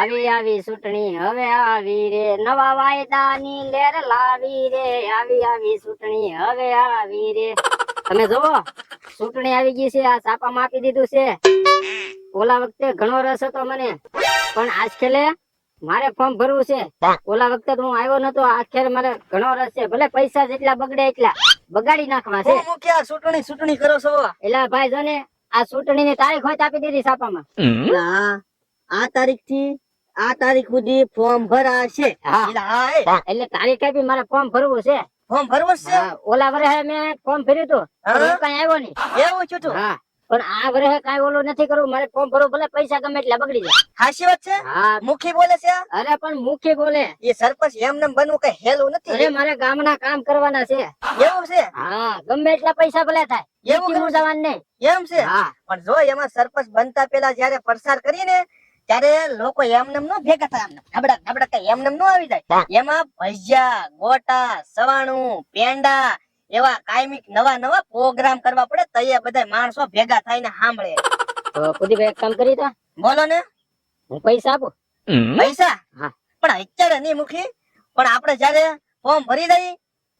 આવી આવી ચૂંટણી હવે આવી રે. નવા વાયદાની લેર લાવી રે. આવી આવી ચૂંટણી હવે આવી રે. તમે જોવો ચૂંટણી આવી ગઈ છે. આ છાપામાં આપી દીધું છે. ઓલા વખતે ઘણો રસ હતો મને. પણ આજ મારે ફોર્મ ભરવું છે. ઓલા વખતે હું આવ્યો નતો. આજ મારે ઘણો રસ છે. ભલે પૈસા જેટલા બગડે એટલા બગાડી નાખવા છે. ચૂંટણી ચૂંટણી કરો છો? એલા ભાઈ જો ને આ ચૂંટણી ની તારીખ હોય આપી દીધી સાપામાં આ તારીખથી આ તારીખ સુધી ફોર્મ ભરાશે. એટલે તારીખ આપી મારે ફોર્મ ભરવું છે. ફોર્મ ભરવું છે? ઓલા વર્ષે મેં ફોર્મ ભર્યું હતું કઈ આવ્યો નહીં. એવું છું હા. પણ આ વર્ષે કઈ ઓલું નથી કરવું. મારે ફોર્મ ભરવું ભલે પૈસા ગમે એટલા બગડી જાય. હાચી વાત છે? મુખી બોલે છે અરે પણ મુખી બોલે. એ સરપંચ એમને બનવું કઈ હેલું અરે નથી મારે ગામના કામ કરવાના છે. એવું છે? હા ગમે એટલા પૈસા ભલે થાય. એવું જવાનું નહીં. એમ છે? હા. પણ જો એમાં સરપંચ બનતા પેલા જયારે પ્રસાર કરીને ત્યારે લોકો એમને નો ભેગા થાય એમને નબળા નબળા એમને નો આવી જાય. એમાં ભજીયા ગોટા સવાણું પેંડા એવા કાયમિક નવા નવા પ્રોગ્રામ કરવા પડે તો એ બધા માણસો ભેગા થઈને સાંભળે. તો પુદીભાઈ એક કામ કરી તો બોલો ને. હું પૈસા આપું? પૈસા? હા. પણ અત્યારે નહીં મુખી પણ આપણે જયારે ફોર્મ ભરી દઈ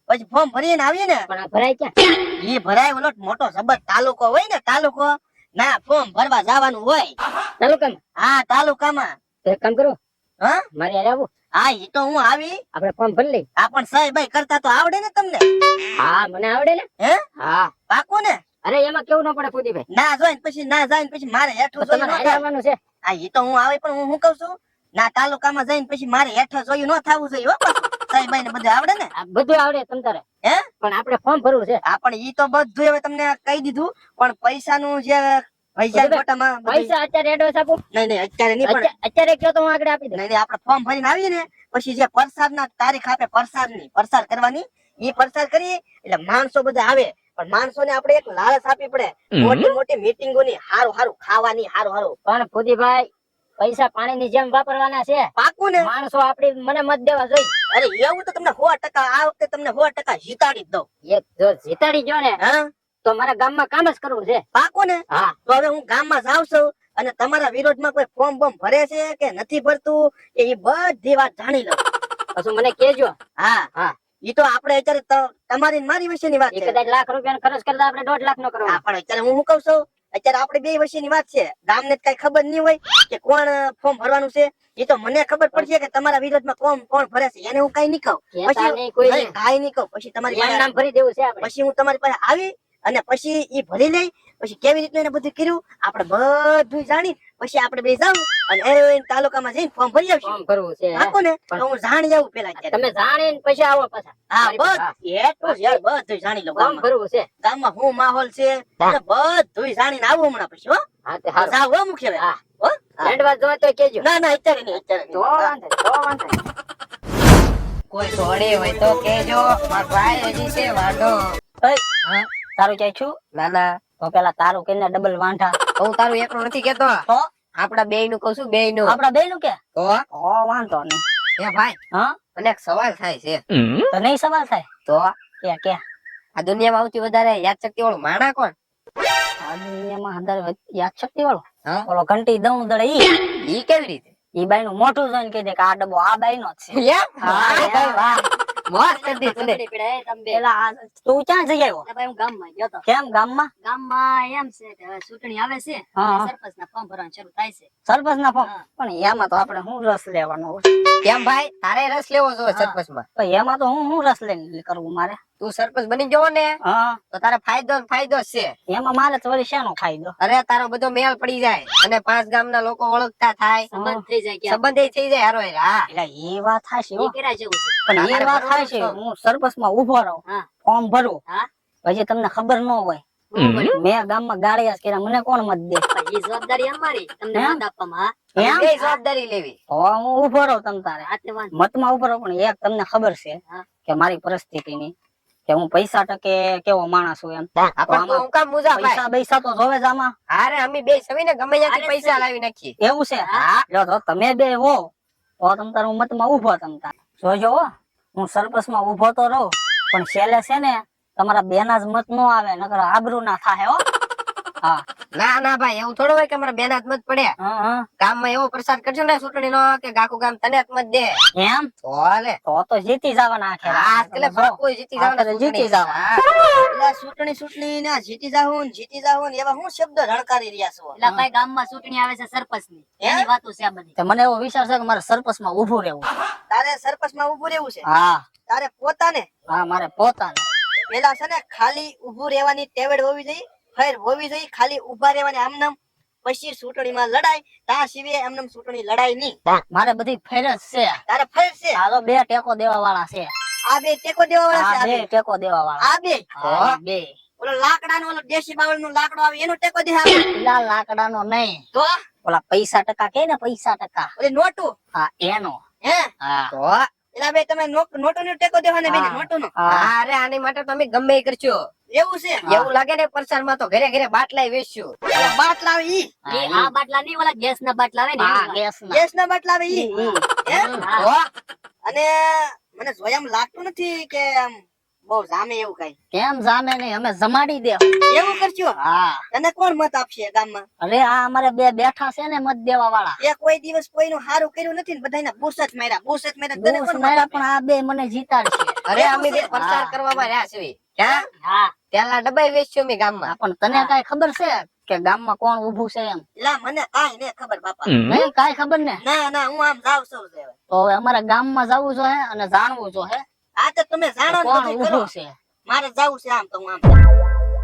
પછી ફોર્મ ભરીને આવીએ ને પણ ભરાય ક્યાં? એ ભરાય ઓલો મોટો સબત તાલુકો હોય ને તાલુકો ના ફોર્મ ભરવા જવાનું હોય. તાલુકામાં? હા તાલુકામાં. તો એક કામ કરું. હા? મારે યાર આવું. હા એ તો હું આવી. આપણે ફોર્મ ભરી લઈ હા પણ સાહેબ કરતા તો આવડે ને તમને? હા મને આવડે ને? હે? હા. પાકું ને? અરે એમાં કેવું ન પડે પુદીભાઈ ના જોઈને પછી ના જાય પછી મારે હેઠું તો જોયું તમારે ન હારે થાય. આવવાનું છે? હા એ તો હું આવે પણ હું શું કઉ છું? ના તાલુકામાં જઈને પછી મારે હેઠો જોયું ન થવું જોઈએ હો સાહેબ ને બધું આવડે ને? બધું આવડે તમ તારે. હે? પણ આપણે ફોર્મ ભરવું છે. હા પણ ઈ તો બધું હવે તમને કહી દીધું. પણ પૈસાનું જે પૈસા ફોટામાં પૈસા અત્યારે એડવાન્સ આપો. નહીં નહીં અત્યારે નહીં પણ અત્યારે- કયો તો હું આગળ આપી દઉં. નહીં નહીં આપણે ફોર્મ ભરીને આવીએ ને પછી જે પ્રસાદ ના તારીખ આપે પ્રસાદની પ્રસાદ કરવાની ઈ પ્રસાદ કરી એટલે માણસો બધા આવે. પણ માણસો ને આપણે એક લાલચ આપવી પડે. મોટી મોટી મીટિંગો ની હારું હારું ખાવાની હારું હારું પણ પુદીભાઈ પૈસા પાણી ની જેમ વાપરવાના છે. પાકું ને? માણસો આપડી મને મત દેવા જોઈએ. અરે એવું તો તમને સો ટકા આ વખતે તમને સો ટકા જીતાડી દઉં. એક જો જીતાડી જો ને તો મારા ગામમાં કામ જ કરવું છે. પાકું ને? હા. તો હવે હું ગામમાં જાઉં છું અને તમારા વિરોધમાં કોઈ ફોર્મ બોમ ભરે છે કે નથી ભરતું એ બધી વાત જાણી લઉં. પછી મને કેજો હા. હા. ઈ તો આપણે અત્યારે તમારી મારી વિશેની વાત છે. કદાચ લાખ રૂપિયા ખર્ચ કરતા આપણે દોઢ લાખ નો કરવા પણ અત્યારે હું શું કઉ છું? અત્યારે આપણે બે વર્ષની વાત છે. ગામને કઈ ખબર નહીં હોય કે કોણ ફોર્મ ભરવાનું છે. એ તો મને ખબર પડશે કે તમારા વિરોધમાં કોણ કોણ ભરે છે. એને હું કઈ નહીં કહું. પછી કઈ નહીં, કહું. પછી તમારી નામ ભરી દેવું છે પછી હું તમારી પાસે આવી અને પછી એ ભરી લઈ પછી કેવી રીતનું એને બધું કર્યું? આપણે બધું જાણી પછી આપણે બે જાવ અને એ તાલુકામાં જઈને ફોર્મ ભરી આવશું. ફોર્મ ભરવું છે હે? ને તો હું જાણી જાઉં પેલા તમે જાણીને પછી આવો પાછા. હા હા. બસ એટલું જ યાર બધું જાણી લઉં ફોર્મ ભરવું છે. ગામમાં શું માહોલ છે અને બધું જાણીને આવું હમણાં પછી હો. હા તે હા જાવ હો મુખ્ય હા. હો? હા. એન્ડ વાત જોવે તો કેજો ના ના અત્યારે નહીં અત્યારે તો. વાંધો તો વાંધો કોઈ છોડી હોય તો કેજો મારો ભાઈ હજી છે વાંઢો. તારું ક્યાંય છું? ના ના. તો પેલા તારું કે ડબલ વાંઢા. હું તારું એકલું નથી કેતો. તો? આપડા બે નું કઉ છું બે નું આપડા બે નું કે? તો? વાંધો નહીં. એ ભાઈ હા? મને એક સવાલ થાય છે. તો નહીં સવાલ થાય? તો? કે કે? આ દુનિયામાં આવતી વધારે યાદશક્તિ વાળું માણા કોણ? આ દુનિયામાં અંદર યાદ શક્તિ વાળો ઓલો ઘંટી દઉં દડે ઈ. ઈ કેવી રીતે? ઈ બાઈ નું મોટું જોઈને કહી દે કે આ ડબ્બો આ બાઈ નો છે. વાહ. કરી દી તને તું ક્યાં જઈ આવ્યો? ભાઈ હું ગામમાં ગયો તો. કેમ ગામમાં? ગામમાં એમ છે કે હવે ચૂંટણી આવે છે સરપંચ ના ફોર્મ ભરવાનું શરૂ થાય છે. સરપંચ ના ફોર્મ પણ એમાં તો આપણે હું રસ લેવાનો કેમ ભાઈ? તારે રસ લેવો જોઈએ સરપંચમાં એમાં તો હું હું રસ લઈને કરવું મારે? તું સરપંચ બની જવો ને હા. તો તારે ફાયદો ફાયદો છે. એમાં મારે તો વળી શાનો ફાયદો? અરે તારો બધો મેળ પડી જાય અને પાંચ ગામના લોકો ઓળખતા થાય. સંબંધ થઈ જાય સંબંધ થઈ જાય હારો હા. એટલે એ વાત જેવું છે? પણ એ વાત થાય છે હું સરપંચમાં ઊભો રહું ફોર્મ ભરું. હા. પછી તમને ખબર ન હોય. મેં ગામમાં ગાળિયા કર્યા મને કોણ મત દે? એ જવાબદારી અમારી તમને મત આપવામાં એમ? જવાબદારી લેવી. હું ઊભો રહું તમ તારે. મતમાં ઊભો રહું પણ એક તમને ખબર છે હા. કે મારી પરિસ્થિતિની કે હું પૈસા ટકે કેવો માણસ છું એમ. પૈસા પૈસા તો જોવે જ આમાં. અરે અમે બે સવીને ગમે ત્યાંથી પૈસા લાવી નાખીએ. એવું છે? હા. જો તો તમે બે હો તો તમ તાર હું મતમાં ઊભો તમ તાર. જોજો હો, હું સરપસમાં ઊભો તો રહું પણ છેલ્લે છે ને તમારા બેના જ મત નો આવે નકર આબરૂ ના થાય હા. ના ના ભાઈ એવું થોડું હોય કે અમારા બેન હાથ મત પડે. ગામમાં એવો પ્રસાર કરજો ને ચૂંટણી નો કે આખું ગામ તને જ મત દે. એમ? તો લે તો તો જીતી જવાના આખે એટલે કોઈ જીતી જવાના જીતી. જવાના. એટલે ચૂંટણી ચૂંટણી ને જીતી જાહું ને જીતી જાહું ને એવા હું શબ્દ રણકારી રહ્યા છો? એટલે ભાઈ ગામમાં ચૂંટણી આવે છે સરપંચની એની વાતો છે બધી. તો મને એવો વિચાર છે કે મારે સરપંચમાં ઉભું રહેવું તારે સરપંચમાં ઉભું રહેવું છે? હા. તારે પોતાને? હા મારે પોતાને. પેલા છે ને ખાલી ઉભું રહેવાની ટેવડ હોવી જોઈએ. ફેર હોવી જોઈએ ખાલી ઊભા રહેવાની આમનામ. પછી ચૂંટણીમાં લડાય તા સિવાય આમનામ ચૂંટણી લડાય નહીં. મારે બધી ફેરજ છે. તારે ફેર છે? આ તો બે ટેકો દેવા વાળા છે. આ બે ટેકો દેવા વાળા છે? આ બે. ટેકો દેવા વાળા આ બે? બે. ઓલો લાકડાનો ઓલો દેશી બાવળ નો લાકડો આવે એનો ટેકો દે આપણે. લાકડા નો નહીં. તો? ઓલા પૈસા ટકા કે ને પૈસા ટકા? ઓલી નોટો? હા એનો. હે? હા. તો? એલા બે તમે નોટો નો ટેકો દેવાને બેન હા. નોટો નો અરે આની માટે તમે ગમે એ કરશું એવું છે? એવું લાગે ને પ્રચારમાં તો ઘરે ઘરે બાટલા વેચશું ઓલા બાટલા ઈ? આ બાટલા નહીં ઓલા ગેસ ના બાટલા આવે ને ગેસ ના બાટલા આવે ઈ? અને મને સ્વયં લાગતું નથી કે આમ બહુ જામે એવું કઈ. કેમ જામે નહીં? અમે જમાડી દે. એવું કરશો? હા. તને કોણ મત આપશે ગામમાં? અરે આ અમારે બે બેઠા છે ને મત દેવા વાળા એ કોઈ દિવસ કોઈનું સારું કર્યું નથી ને બધાના બુસ જ માર્યા બુસ જ માર્યા. તને કોણ મત પણ આ બે મને જીતાડશે. અરે અમે બે પ્રચાર. કરવામાં રહ્યા છીએ. પેલા ડબાઈ વેચ્યો મેં ગામમાં. પણ તને કઈ ખબર છે કે ગામમાં કોણ ઊભું છે એમ? લા મને કઈ નઈ ખબર બાપા. નહીં કઈ ખબર ને? ના ના હું આમ જાવ છું છે તો હવે અમારે ગામમાં જવું જોઈએ અને જાણવું જોઈએ આ તો તમે જાણો કોણ ઉભું છે? મારે જવું છે આમ તો હું આમ.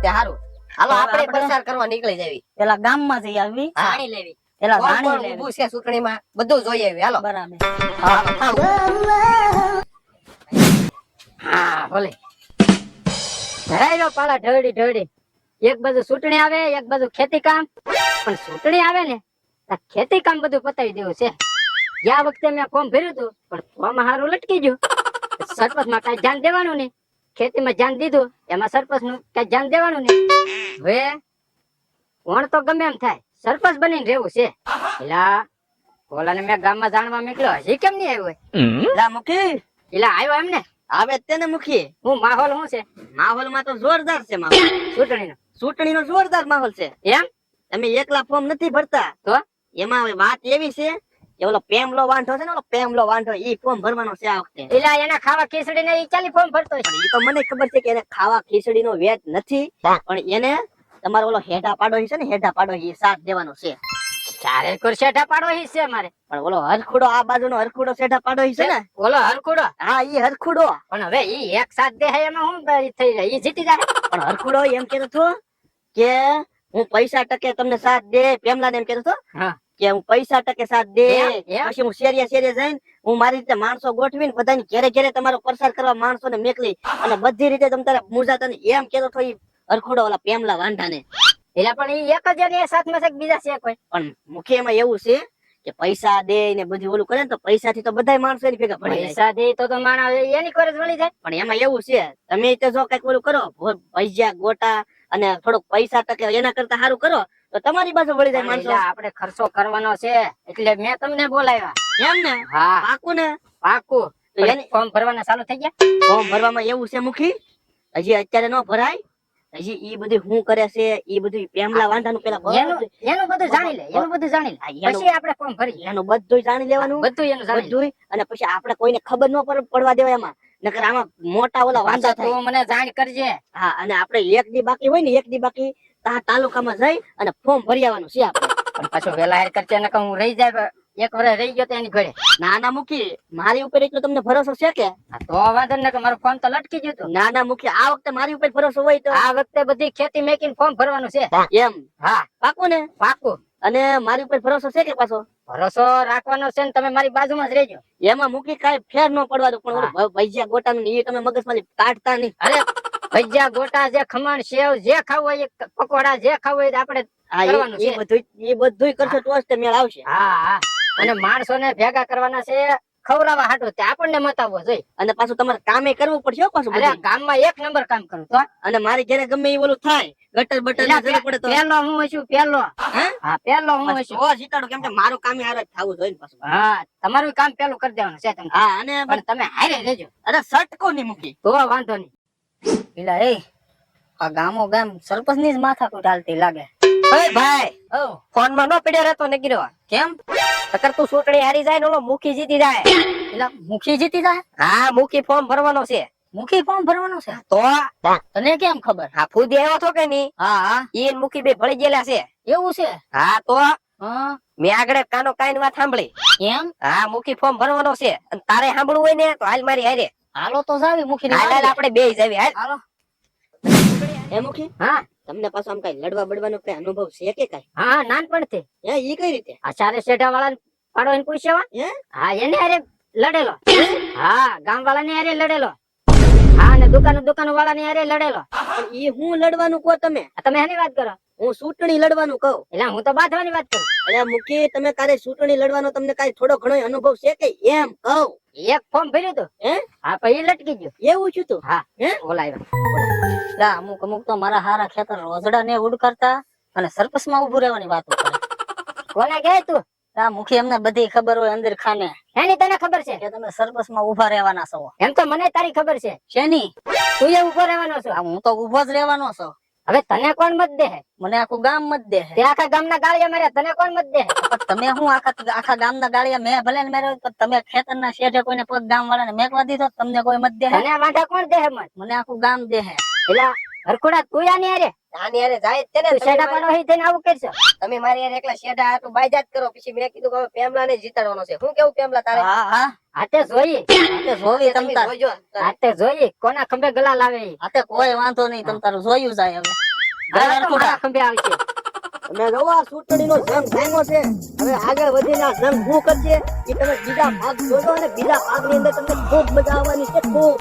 તે હારું. હાલો આપણે પ્રચાર કરવા નીકળી જવી. પેલા ગામમાં જઈ આવી. જાણી લેવી. પેલા જાણી લેવી. ઉભું છે ચૂંટણીમાં બધું જોઈ આવી. હાલો. બરાબર. હા ભલે. ધરાઈ પાલા ઢળી ઢળી. એક બાજુ ચૂંટણી આવે એક બાજુ ખેતી કામ પણ ચૂંટણી આવે ને તો ખેતી કામ બધું પતાવી દેવું છે. ગયા વખતે મેં ફોર્મ ભર્યું હતું પણ ફોર્મ હારું લટકી ગયું. સરપંચમાં કઈ ધ્યાન દેવાનું નહીં. ખેતીમાં ધ્યાન દીધું એમાં સરપંચનું કઈ ધ્યાન દેવાનું નહીં. હવે કોણ તો ગમે એમ થાય સરપંચ બનીને રહેવું છે. એલા ઓલાને મેં ગામમાં જાણવા મોકલ્યો હજી કેમ નહીં આવ્યો? હોય? મૂકી એલા આવ્યો એમ ને આવે તેને મુખી. હું માહોલ શું છે? માહોલમાં તો જોરદાર છે માહોલ. ચૂંટણીનો. ચૂંટણી નો જોરદાર માહોલ છે. એમ? તમે એકલા ફોર્મ નથી ભરતા. તો? એમાં હવે વાત એવી છે કે ઓલો પેમલો વાંઢો છે ને ઓલો પેમલો વાંઢો ઈ ફોર્મ ભરવાનો છે આ વખતે. એલા એના ખાવા ખીચડી ને ઈ ચાલી ફોર્મ ભરતો છે. ઈ તો મને ખબર છે કે એને ખાવા ખીચડી નો વેટ નથી પણ એને તમારો ઓલો હેઠા પાડો છે ને હેઠા પાડો એ સાથ દેવાનો છે. ચારે કોર શેઠા પાડો છે મારે. પણ ઓલો હરખુડો આ બાજુનો હરખુડો શેઠા પાડો છે ને? ઓલો હરખુડો? હા ઈ હરખુડો. પણ હવે ઈ એક સાથ દે એમાં હું થઈ જાય? ઈ જીતી જાય? પણ હરખુડો એમ કેતો તો કે હું પૈસા ટકે તમને સાથ દે પેમલા ને એમ કેતો તો હા. કે હું પૈસા ટકે સાથ દે? પછી હું શેરિયા શેરિયા જઈને હું મારી રીતે માણસો ગોઠવીને બધાને ઘેરે ઘેરે તમારો પ્રસાર કરવા માણસો ને મેકલી અને બધી રીતે તમે તારે મુજાતા તને એમ કેતો તો ઈ હરખુડો ઓલા પેમલા વાંઢા ને એટલે પણ એ એક જ એની સાથમાં છે કે બીજા છે કોઈ. પણ મુખ્ય એમાં એવું છે કે પૈસા દે ને બધું ઓલું કરે ને તો પૈસા થી તો બધા માણસો એની ભેગા પડે પૈસા દે તો તો માણસ એની કોર જ વળી જાય. પણ એમાં એવું છે તમે તો જો કંઈક ઓલું કરો ભો- ગોટા અને થોડુંક પૈસા ટકે એના કરતા સારું કરો તો તમારી બાજુ વળી જાય માણસો. આપણે ખર્ચો કરવાનો છે એટલે મેં તમને બોલાવ્યા. એમ ને? હા. પાકું. ને પાકું ફોર્મ ભરવાના ચાલુ થઈ ગયા? ફોર્મ ભરવામાં એવું છે મુખી? હજી અત્યારે ન ભરાય? હજી ઈ બધું હું કરે છે ઈ બધું પેમલા વાંધાનું પેલા એનું બધું એનું બધું જાણી લે એનું બધું જાણી લે. પછી આપણે ફોર્મ ભરી એનું બધું જાણી લેવાનું બધું એનું. બધું અને પછી આપણે કોઈને ખબર ન પડ- પડવા દેવાય એમાં. નકર આમાં મોટા ઓલા વાંધા થાય. મને જાણ કરજે. હા અને આપણે એક દી બાકી હોય ને એક દી બાકી તા તાલુકામાં જઈ અને ફોર્મ ભરી આવવાનું છે આપણે. પણ પાછો વેલા હેર કરજે નકર હું રહી જાય એક વર્ષ રહી ગયો તો એની ઘરે. નાના મૂકી મારી ઉપર એટલો તમને ભરોસો છે કે? તો વાંધો ને કે મારો ફોન તો લટકી ગયું નાના મૂકી આ વખતે મારી ઉપર ભરોસો હોય તો? આ વખતે બધી ખેતી મેકીને ફોર્મ ભરવાનું છે. એમ? હા. પાકું ને? પાકું. અને મારી ઉપર ભરોસો છે કે પાછો? ભરોસો રાખવાનો છે ને તમે મારી બાજુમાં જ રહેજો. એમાં મૂકી કઈ ફેર ન પડવા દો પણ ઓલું ગોટા ભજીયા ગોટાનું ને એ તમે મગજમાંથી કાઢતા નહીં. અરે ભજીયા ગોટા જે ખમણ સેવ જે ખાવું હોય એ પકોડા જે ખાવું હોય આપણે એ- એ બધું એ બધું કરશો તો જ તે મેળ આવશે. હા હા. અને માણસો ને ભેગા કરવાના છે ખવડાવવા હાટો. તે આપણને મતાવવો જોઈએ. અને પાછું તમારે કામે કરવું પડશે પાછું અરે ગામમાં એક નંબર કામ કરું તો અને મારી ઘરે ગમે એ ઓલું થાય ગટર બટર જરૂર પડે તો. પેલો હું છું પેલો હા? પેલો હું છું. ઓ જીતાડો કેમ કે મારું કામ હારે થાવું જોઈએ પાછું. હા તમારું કામ પેલું કરી દેવાનું છે તમે હા અને પણ તમે હારે રહેજો. અરે સટકો નહીં મૂકી. તો વાંધો નહીં. પેલા એ આ ગામો ગામ સરપંચની જ માથા કુટાલતી લાગે. ભાઈ ઓ. ફોનમાં નો પડ્યો રહેતો નીકળ્યો કેમ? નકર તું ચૂંટણી હારી જાય ને ઓલો મુખી જીતી જાય એટલે મુખી જીતી જાય? હા મુખી ફોર્મ ભરવાનો છે. મુખી ફોર્મ ભરવાનો છે? તો? તને કેમ ખબર? હા ફૂદી આવ્યો છો કે નહીં? હા હા. ઈ મુખી બે ભળી ગયેલા છે. એવું છે? હા તો? મેં આગળ કાનો કાઈ વાત સાંભળી. એમ? હા મુખી ફોર્મ ભરવાનો છે. અને તારે સાંભળવું હોય ને તો હાલ મારી હારે. હાલો તો જાવી મુખી આપડે હાલ હાલ આપણે બે જાવી હાલ. હાલો. એ મુખી? હા. તમને પાછો આમ કઈ લડવા બડવાનો કઈ અનુભવ છે કે કઈ? હા નાનપણથી. હે ઈ કઈ રીતે? આ ચારે શેઠા વાળા પાડો એને પૂછ્યો હે? હા એને અરે લડેલો. હા ગામ વાળા ને અરે લડેલો. હા ને દુકાન દુકાન વાળા ને અરે લડેલો. પણ ઈ હું લડવાનું કહો તમે? તમે એની વાત કરો? હું ચૂંટણી લડવાનું કહું. એટલે હું તો બાંધવાની વાત કરું. એટલે મુખી તમે કાલે ચૂંટણી લડવાનો તમને કઈ થોડો ઘણો અનુભવ છે કે એમ કહું? એક ફોર્મ ભર્યું હતું હે? હા પછી લટકી ગયું. એવું છું તું? હા હે? બોલાવ્યા લા અમુક અમુક તો મારા હારા ખેતર રોજડા ને ઉડ કરતા અને સરપસમાં ઉભું રહેવાની વાતો કરે કોને કહે તું? આ મુખી અમને બધી ખબર હોય અંદર ખાને. એની તને ખબર છે? કે તમે સરપસમાં ઊભા રહેવાના છો. એમ તો મને તારી ખબર છે. શેની? તું એ ઊભો રહેવાનો છો. હું તો ઊભો જ રહેવાનો છું. હવે તને કોણ મત દે? મને આખું ગામ મત દે. તે આખા ગામના ગાળિયા માર્યા તને કોણ મત દે? તમે હું આખા આખા ગામના ગાળિયા મેં ભલે ને માર્યો પણ તમે ખેતરના શેઠે કોઈને પગ ગામ વાળાને મેકવા દીધો તમને કોઈ મત દે તને વાંધા કોણ દે મત? મને આખું ગામ દે એટલે હરખુડા તું આની હારે? આની હારે જાય છે ને તું તમે મારી- પાડો હઈ થઈને આવું કરશો? તમે મારી હારે એકલા બાયજાત કરો પછી મેં કીધું કે પેમલા ને જીતાડવાનો છે. હું કેવું પેમલા તારે? હા હા. આતે જોઈ. આતે જોઈ તમ તાર આતે જોઈ. કોના ખંભે ગલા લાવે આતે કોઈ વાંધો નહીં તમ તારું જોયું જાય હવે. હા, તો મારા ખંભે આવશે ચૂંટણી નો જંગ છે. હવે આગળ વધીને આ જંગ શું કરશે એ તમે બીજા ભાગ જોજો અને બીજા ભાગની અંદર તમને ખૂબ મજા આવવાની છે ખૂબ.